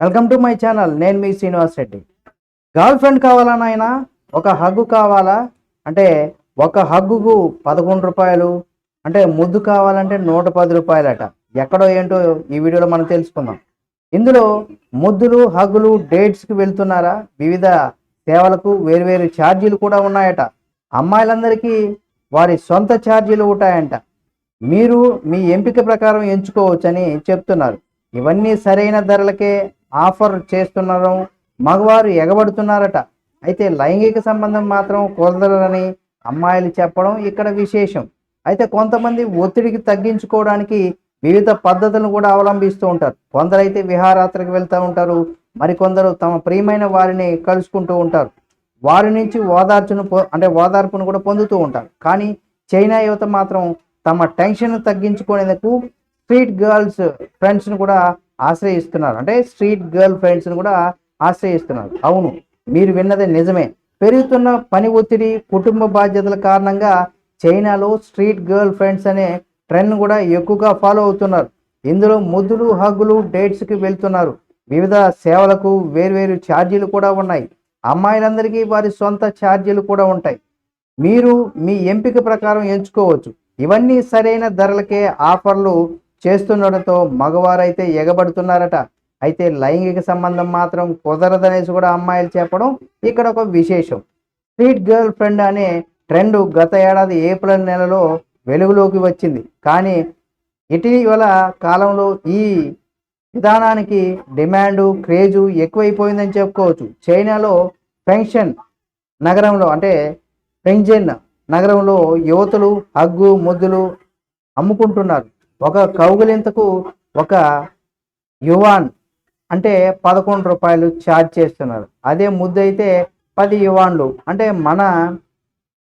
Welcome to my channel. నేను మీ Srinivas Reddy. Girlfriend కావాలా ఒక హగ్గు కావాలా? అంటే ఒక హగ్గుకు పదకొండు రూపాయలు అంటే ముద్దు కావాలంటే నూట పది రూపాయలట. ఎక్కడో ఏంటో ఈ వీడియోలో మనం తెలుసుకుందాం. ఇందులో ముద్దులు హగ్గులు డేట్స్కి వెళ్తున్నారా? వివిధ సేవలకు వేరువేరు ఛార్జీలు కూడా ఉన్నాయట. అమ్మాయిలందరికీ వారి సొంత ఛార్జీలు ఉంటాయంట. మీరు మీ ఎంపిక ప్రకారం ఎంచుకోవచ్చని చెప్తున్నారు. ఇవన్నీ సరైన ధరలకే ఆఫర్ చేస్తున్నారు. మగవారు ఎగబడుతున్నారట. అయితే లైంగిక సంబంధం మాత్రం కుదరదని అమ్మాయిలు చెప్పడం ఇక్కడ విశేషం. అయితే కొంతమంది ఒత్తిడికి తగ్గించుకోవడానికి వివిధ పద్ధతులను కూడా అవలంబిస్తూ ఉంటారు. కొందరైతే విహారయాత్రకు వెళ్తూ ఉంటారు. మరికొందరు తమ ప్రియమైన వారిని కలుసుకుంటూ ఉంటారు. వారి నుంచి ఓదార్చును అంటే ఓదార్పును కూడా పొందుతూ ఉంటారు. కానీ చైనా యువత మాత్రం తమ టెన్షన్ తగ్గించుకునేందుకు స్ట్రీట్ గర్ల్స్ ఫ్రెండ్స్ని కూడా ఆశ్రయిస్తున్నారు. అంటే స్ట్రీట్ గర్ల్ ఫ్రెండ్స్ని కూడా ఆశ్రయిస్తున్నారు. అవును మీరు విన్నది నిజమే. పెరుగుతున్న పని ఒత్తిడి కుటుంబ బాధ్యతల కారణంగా చైనాలో స్ట్రీట్ గర్ల్ ఫ్రెండ్స్ అనే ట్రెండ్ కూడా ఎక్కువగా ఫాలో అవుతున్నారు. ఇందులో ముద్దులు హగ్గులు డేట్స్కి వెళ్తున్నారు. వివిధ సేవలకు వేర్వేరు ఛార్జీలు కూడా ఉన్నాయి. అమ్మాయిలందరికీ వారి సొంత ఛార్జీలు కూడా ఉంటాయి. మీరు మీ ఎంపిక ప్రకారం ఎంచుకోవచ్చు. ఇవన్నీ సరైన ధరలకే ఆఫర్లు చేస్తుండడంతో మగవారైతే ఎగబడుతున్నారట. అయితే లైంగిక సంబంధం మాత్రం కుదరదనేసి కూడా అమ్మాయిలు చెప్పడం ఇక్కడ ఒక విశేషం. స్ట్రీట్ గర్ల్ ఫ్రెండ్ అనే ట్రెండ్ గత ఏడాది ఏప్రిల్ నెలలో వెలుగులోకి వచ్చింది. కానీ ఇటీవల కాలంలో ఈ విధానానికి డిమాండ్ క్రేజు ఎక్కువైపోయిందని చెప్పుకోవచ్చు. చైనాలో ఫెంక్షన్ నగరంలో అంటే ఫెంగ్జెన్ నగరంలో యువతులు హగ్గు ముద్దులు అమ్ముకుంటున్నారు. ఒక కౌగులింతకు ఒక యువాన్ అంటే పదకొండు రూపాయలు ఛార్జ్ చేస్తున్నారు. అదే ముద్దు అయితే పది యువాన్లు. అంటే మన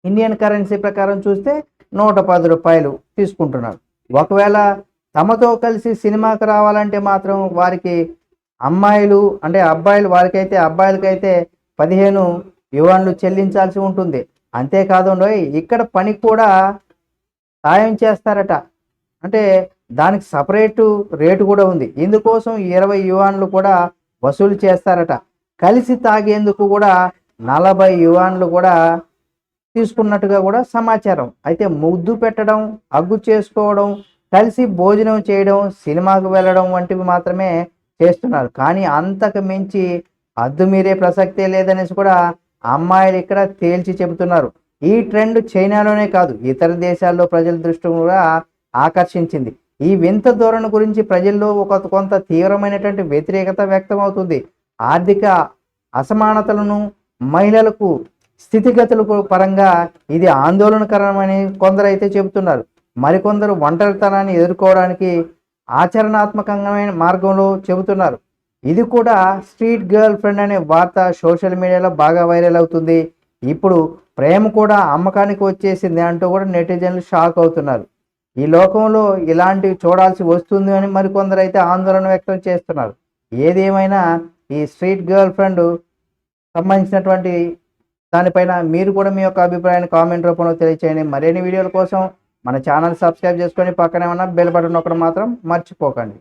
ఇండియన్ కరెన్సీ ప్రకారం చూస్తే నూట పది రూపాయలు తీసుకుంటున్నారు. ఒకవేళ తమతో కలిసి సినిమాకి రావాలంటే మాత్రం వారికి అమ్మాయిలు అంటే అబ్బాయిలు వారికైతే అబ్బాయిలకైతే పదిహేను యువాన్లు చెల్లించాల్సి ఉంటుంది. అంతేకాదు ఇక్కడ పని కూడా సాయం చేస్తారట. అంటే దానికి సపరేటు రేటు కూడా ఉంది. ఇందుకోసం ఇరవై యువాన్లు కూడా వసూలు చేస్తారట. కలిసి తాగేందుకు కూడా నలభై యువాన్లు కూడా తీసుకున్నట్టుగా కూడా సమాచారం. అయితే ముద్దు పెట్టడం అగ్గు చేసుకోవడం కలిసి భోజనం చేయడం సినిమాకు వెళ్ళడం వంటివి మాత్రమే చేస్తున్నారు. కానీ అంతకు మించి అద్దు మీరే ప్రసక్తే లేదనేసి కూడా అమ్మాయిలు ఇక్కడ తేల్చి చెబుతున్నారు. ఈ ట్రెండ్ చైనాలోనే కాదు ఇతర దేశాల్లో ప్రజల దృష్టి కూడా ఆకర్షించింది. ఈ వింత ధోరణి గురించి ప్రజల్లో ఒక కొంత తీవ్రమైనటువంటి వ్యతిరేకత వ్యక్తమవుతుంది. ఆర్థిక అసమానతలను మహిళలకు స్థితిగతులకు పరంగా ఇది ఆందోళనకరమని కొందరైతే చెబుతున్నారు. మరికొందరు ఒంటరితనాన్ని ఎదుర్కోవడానికి ఆచరణాత్మకమైన మార్గంలో చెబుతున్నారు. ఇది కూడా స్ట్రీట్ గర్ల్ ఫ్రెండ్ అనే వార్త సోషల్ మీడియాలో బాగా వైరల్ అవుతుంది. ఇప్పుడు ప్రేమ కూడా అమ్మకానికి వచ్చేసింది అంటూ కూడా నెటిజన్లు షాక్ అవుతున్నారు. ఈ లోకంలో ఇలాంటివి చూడాల్సి వస్తుంది అని మరికొందరు అయితే ఆందోళన వ్యక్తం చేస్తున్నారు. ఏదేమైనా ఈ స్ట్రీట్ గర్ల్ ఫ్రెండ్ సంబంధించినటువంటి దానిపైన మీరు కూడా మీ యొక్క అభిప్రాయాన్ని కామెంట్ రూపంలో తెలియచేయండి. మరిన్ని వీడియోల కోసం మన ఛానల్ సబ్స్క్రైబ్ చేసుకొని పక్కనే ఉన్న బెల్ బటన్ ఒకటి మాత్రం మర్చిపోకండి.